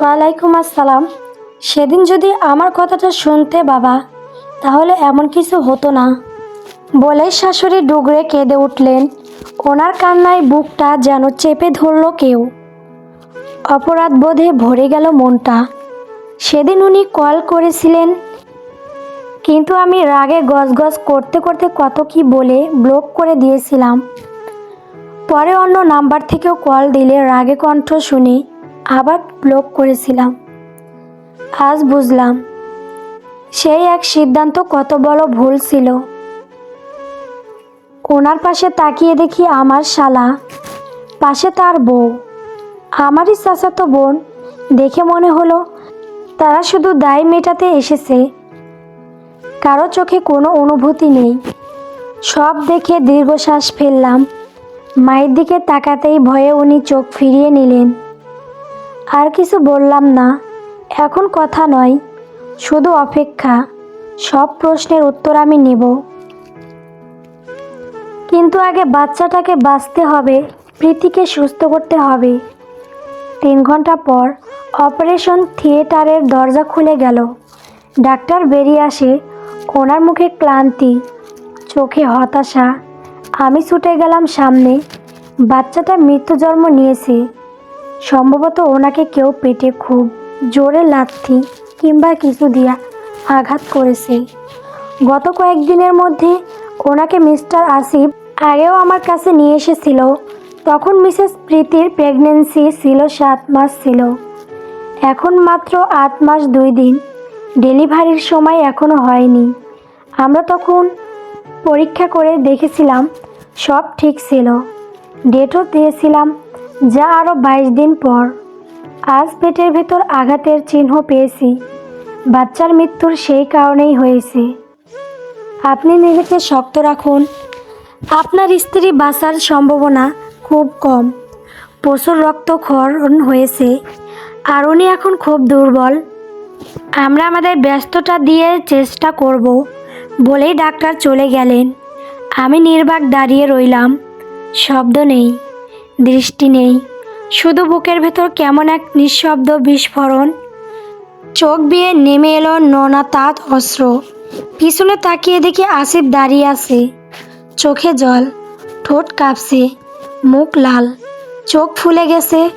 ওয়ালাইকুম আসসালাম। সেদিন যদি আমার কথাটা শুনতে বাবা, তাহলে এমন কিছু হতো না। বলে শাশুড়ি ডুগরে কেঁদে উঠলেন। ওনার কান্নায় বুকটা যেন চেপে ধরল কেউ। অপরাধ বোধে ভরে গেল মনটা। সেদিন উনি কল করেছিলেন, কিন্তু আমি রাগে গজগজ করতে করতে কত কি বলে ব্লক করে দিয়েছিলাম। পরে অন্য নাম্বার থেকেও কল দিলে রাগে কণ্ঠ শুনে আবার ব্লক করেছিলাম। আজ বুঝলাম, সেই এক সিদ্ধান্ত কত বড় ভুল ছিল। ওনার পাশে তাকিয়ে দেখি আমার শালা, পাশে তার বউ। আমারই চাচাতো বোন, দেখে মনে হলো তারা শুধু দায় মেটাতে এসেছে। কারও চোখে কোনো অনুভূতি নেই। সব দেখে দীর্ঘশ্বাস ফেললাম। মায়ের দিকে তাকাতেই ভয়ে উনি চোখ ফিরিয়ে নিলেন। আর কিছু বললাম না। এখন কথা নয়, শুধু অপেক্ষা। সব প্রশ্নের উত্তর আমি নেব। কিন্তু আগে বাচ্চাটাকে বাঁচতে হবে, প্রীতিকে সুস্থ করতে হবে। তিন ঘণ্টা পর অপারেশন থিয়েটারের দরজা খুলে গেল। ডাক্তার বেরিয়ে আসে, ওনার মুখে ক্লান্তি, চোখে হতাশা। আমি ছুটে গেলাম সামনে। বাচ্চাটা মৃত্যু জন্ম নিয়েছে। সম্ভবত ওনাকে কেউ পেটে খুব জোরে লাথি কিংবা কিছু দিয়া আঘাত করেছে। গত কয়েকদিনের মধ্যে ওনাকে মিস্টার আসিফ আগেও আমার কাছে নিয়ে এসেছিল। তখন মিসেস প্রীতির প্রেগনেন্সি ছিল সাত মাস ছিল। এখন মাত্র আট মাস দুই দিন। ডেলিভারির সময় এখনও হয়নি। আমরা তখন পরীক্ষা করে দেখেছিলাম, সব ঠিক ছিল। ডেটও দিয়েছিলাম যা আরও বাইশ দিন পর। আজ পেটের ভেতর আঘাতের চিহ্ন পেয়েছি। বাচ্চার মৃত্যুর সেই কারণেই হয়েছে। আপনি নিজেকে শক্ত রাখুন। আপনার স্ত্রী বাঁচার সম্ভাবনা খুব কম। প্রচুর রক্তক্ষরণ হয়েছে। আর উনি এখন খুব দুর্বল। আমরা আমাদের ব্যস্ততা দিয়ে চেষ্টা করব বলেই ডাক্তার চলে গেলেন। আমি নির্বাক দাঁড়িয়ে রইলাম। শব্দ নেই। দৃষ্টি নেই। শুধু বুকের ভেতর কেমন এক নিঃশব্দ বিস্ফোরণ। চোখ বিয়ে নেমে এলো নোনা তাঁত অস্ত্র। পিছনে তাকিয়ে দেখি আসিফ দাঁড়িয়ে আছে। চোখে জল, ঠোঁট কাঁপছে, মুখ লাল। চোখ ফুলে গেছে,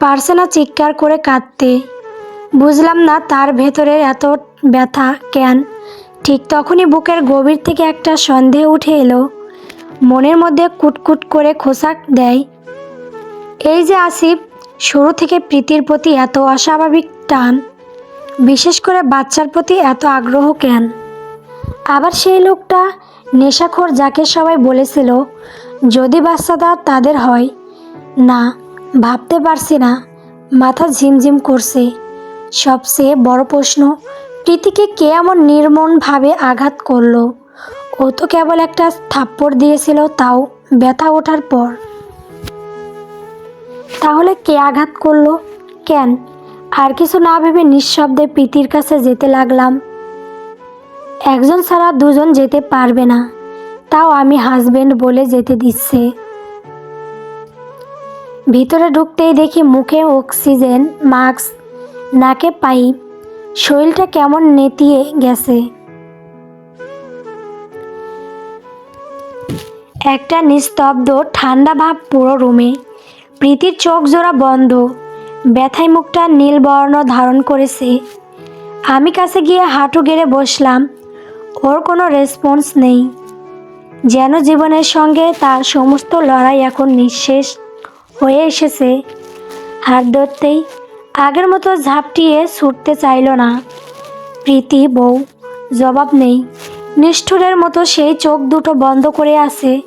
পারছে না চিৎকার করে কাঁদতে। বুঝলাম না তার ভেতরের এত ব্যথা কেন। ঠিক তখনই বুকের গভীর থেকে একটা সন্দেহ উঠে এলো। মনের মধ্যে কুটকুট করে খোসাক দেয়। এই যে আসিফ, শুরু থেকে প্রীতির প্রতি এত অস্বাভাবিক টান, বিশেষ করে বাচ্চার প্রতি এত আগ্রহ কেন? আবার সেই লোকটা নেশাখোর যাকে সবাই বলেছিল, যদি বাচ্চাটা তাদের হয়, না, ভাবতে পারছি না, মাথা ঝিমঝিম করছে। সবচেয়ে বড় প্রশ্ন, প্রীতিকে কে এমন নির্মমভাবে আঘাত করল? ও তো কেবল একটা থাপ্পড় দিয়েছিল, তাও ব্যথা ওঠার পর। তাহলে কে আঘাত করল? কেন? আর কিছু না ভেবে নিঃশব্দে প্রীতির কাছে যেতে লাগলাম। একজন ছাড়া দুজন যেতে পারবে না। তাও আমি হাজবেন্ড বলে যেতে দিচ্ছে। ভিতরে ঢুকতেই দেখি মুখে অক্সিজেন মাস্ক নাকে পাইপ শরীরটা কেমন নেতিয়ে গেছে। একটা নিস্তব্ধ, ঠান্ডা ভাব পুরো রুমে প্রীতির চোখ জোড়া বন্ধ। ব্যথায় মুখটা নীল বর্ণ ধারণ করেছে। আমি কাছে গিয়ে হাঁটু গেড়ে বসলাম। ওর কোনো রেসপন্স নেই। যেন জীবনের সঙ্গে তার সমস্ত লড়াই এখন নিঃশেষ হয়ে এসেছে। হাত ধরতেই আগের মতো ঝাপটিয়ে ছুটতে চাইল না। প্রীতি, বউ, জবাব নেই। নিষ্ঠুরের মতো সেই চোখ দুটো বন্ধ করে আছে।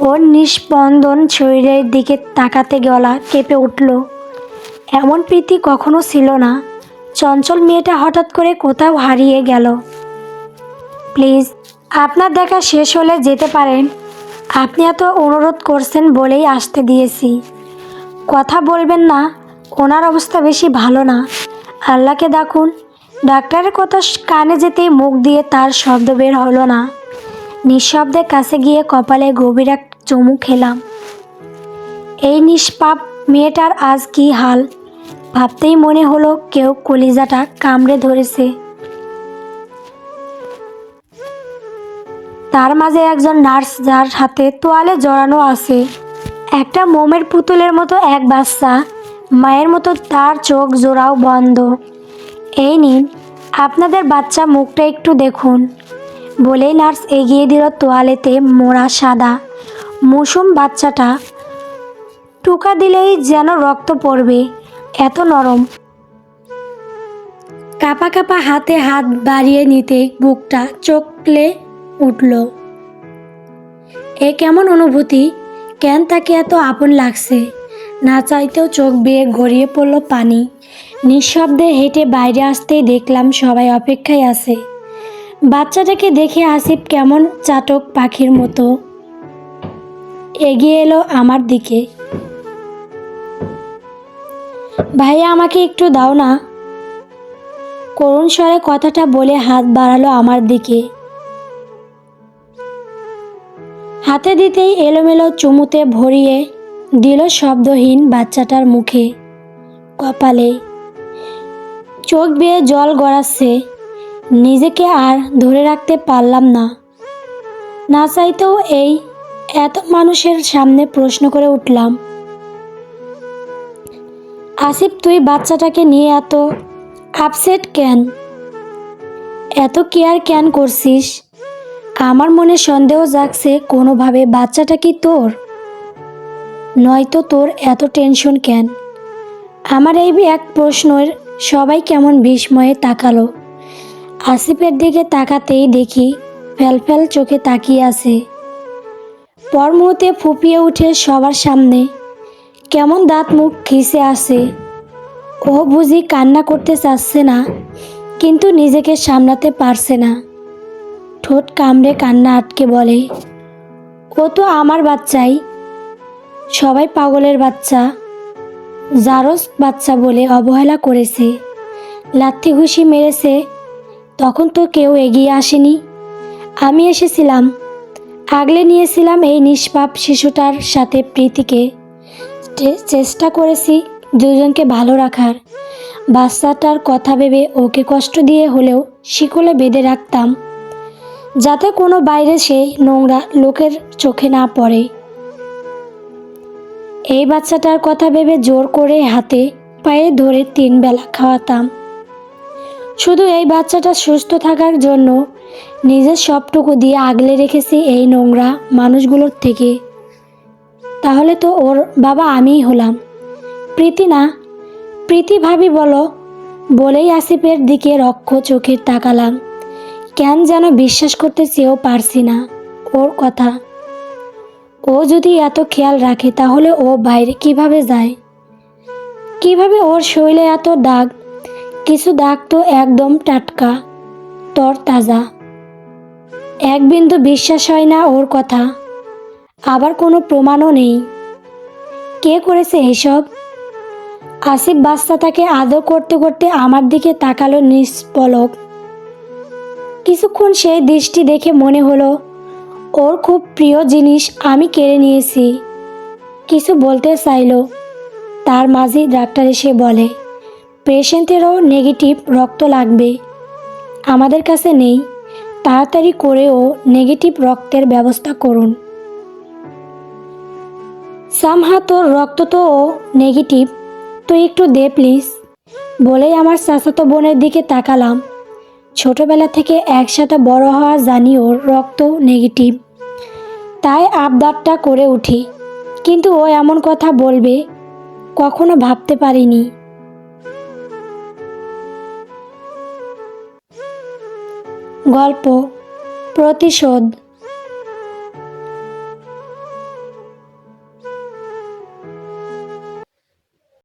ওর নিষ্পন্দন শরীরের দিকে তাকাতে গলা কেঁপে উঠল। এমন প্রীতি কখনো ছিল না। চঞ্চল মেয়েটা হঠাৎ করে কোথাও হারিয়ে গেল। প্লিজ, আপনার দেখা শেষ হলে যেতে পারেন। আপনি এত অনুরোধ করছেন বলেই আসতে দিয়েছি। কথা বলবেন না, ওনার অবস্থা বেশি ভালো না। আল্লাহকে ডাকুন। ডাক্তারের কথা কানে যেতেই মুখ দিয়ে তার শব্দ বের হলো না। নিঃশব্দে কাছে গিয়ে কপালে গভীর এক চুমু খেলাম। এই নিষ্পাপ মেয়েটার আজ কি হাল? ভাবতেই মনে হলো কেউ কলিজাটা কামড়ে ধরেছে। তার মাঝে একজন নার্স যার হাতে তোয়ালে জড়ানো আছে। একটা মোমের পুতুলের মতো এক বাচ্চা, মায়ের মতো তার চোখ জোড়াও বন্ধ। এই নিন, আপনাদের বাচ্চা মুখটা একটু দেখুন। বলেই নার্স এগিয়ে দিল তোয়ালেতে মোড়া সাদা। মুসুম বাচ্চাটা টুকা দিলেই যেন রক্ত পড়বে, এত নরম। কাপা কাপা হাতে হাত বাড়িয়ে নিতে বুকটা চোখলে উঠল। এ কেমন অনুভূতি? কেন তাকে এত আপন লাগছে? না চাইতেও চোখ বেয়ে গড়িয়ে পড়ল পানি। নিঃশব্দে হেঁটে বাইরে আসতেই দেখলাম সবাই অপেক্ষায় আছে। বাচ্চাটাকে দেখে আসিফ কেমন চাটক পাখির মতো। এগিয়ে এলো আমার দিকে। ভাইয়া, আমাকে একটু দাও না। করুণ স্বরে কথাটা বলে হাত বাড়ালো আমার দিকে। হাতে দিতেই এলোমেলো চুমুতে ভরিয়ে দিল শব্দহীন বাচ্চাটার মুখে, কপালে। চোখ বেয়ে জল গড়াচ্ছে, নিজেকে আর ধরে রাখতে পারলাম না। না চাইতেও এই এত মানুষের সামনে প্রশ্ন করে উঠলাম, আসিফ, তুই বাচ্চাটাকে নিয়ে এত আপসেট কেন? এত কেয়ার কেন করছিস? আমার মনে সন্দেহ জাগছে কোনোভাবে বাচ্চাটা কি তোর? নয়তো তোর এত টেনশন কেন? আমার এই এক প্রশ্নের সবাই কেমন বিস্ময়ে তাকালো। আসিফের দিকে তাকাতেই দেখি ফেলফেল চোখে তাকিয়ে আছে। পর মুহূর্তে ফুপিয়ে উঠে সবার সামনে, কেমন দাঁত মুখ খিসে আসে ও বুঝি কান্না করতে চাচ্ছে না, কিন্তু নিজেকে সামলাতে পারছে না। ঠোঁট কামড়ে কান্না আটকে বলে, ও তো আমার বাচ্চাই, সবাই পাগলের বাচ্চা জারস বাচ্চা বলে অবহেলা করেছে। লাথি ঘুষি মেরেছে, তখন তো কেউ এগিয়ে আসেনি। আমি এসেছিলাম আগলে নিয়েছিলাম এই নিষ্পাপ শিশুটার সাথে প্রীতিকে। চেষ্টা করেছি দুজনকে ভালো রাখার। বাচ্চাটার কথা ভেবে ওকে কষ্ট দিয়ে হলেও শিকলে বেঁধে রাখতাম, যাতে কোনো বাইরে সেই নোংরা লোকের চোখে না পড়ে। এই বাচ্চাটার কথা ভেবে জোর করে হাতে পায়ে ধরে তিন বেলা খাওয়াতাম। শুধু এই বাচ্চাটা সুস্থ থাকার জন্য নিজের সবটুকু দিয়ে আগলে রেখেছি এই নোংরা মানুষগুলোর থেকে। তাহলে তো ওর বাবা আমিই হলাম। প্রীতি না। প্রীতি ভাবি বলো, বলেই আসিফের দিকে রক্ষ চোখে তাকালাম। কেন যেন বিশ্বাস করতে চেয়েও পারছি না ওর কথা। ও যদি এত খেয়াল রাখে, তাহলে ও বাইরে কীভাবে যায়? কীভাবে ওর শরীরে এত দাগ? কিছু দাগ তো একদম টাটকা তর তাজা এক বিন্দু বিশ্বাস হয় না ওর কথা। আবার কোনো প্রমাণও নেই। কে করেছে এসব? আসিফ বাস্তা বাচ্চাটাকে আদর করতে করতে আমার দিকে তাকালো নিষ্পলক। কিছুক্ষণ সেই দৃষ্টি দেখে মনে হলো, ওর খুব প্রিয় জিনিস আমি কেড়ে নিয়েছি। কিছু বলতে চাইলো। তার মাঝে ডাক্তার এসে বলে, পেশেন্টেরও নেগেটিভ রক্ত লাগবে। আমাদের কাছে নেই। তাড়াতাড়ি করেও নেগেটিভ রক্তের ব্যবস্থা করুন। সামহা, তোর রক্ত তো ও নেগেটিভ, তুই একটু দে প্লিজ। বলেই আমার চাচাতো বোনের দিকে তাকালাম। ছোটবেলা থেকে একসাথে বড় হওয়া জানি ওর রক্ত নেগেটিভ। তাই আবদারটা করে উঠি। কিন্তু ও এমন কথা বলবে, কখনো ভাবতে পারিনি। গল্প প্রতিশোধ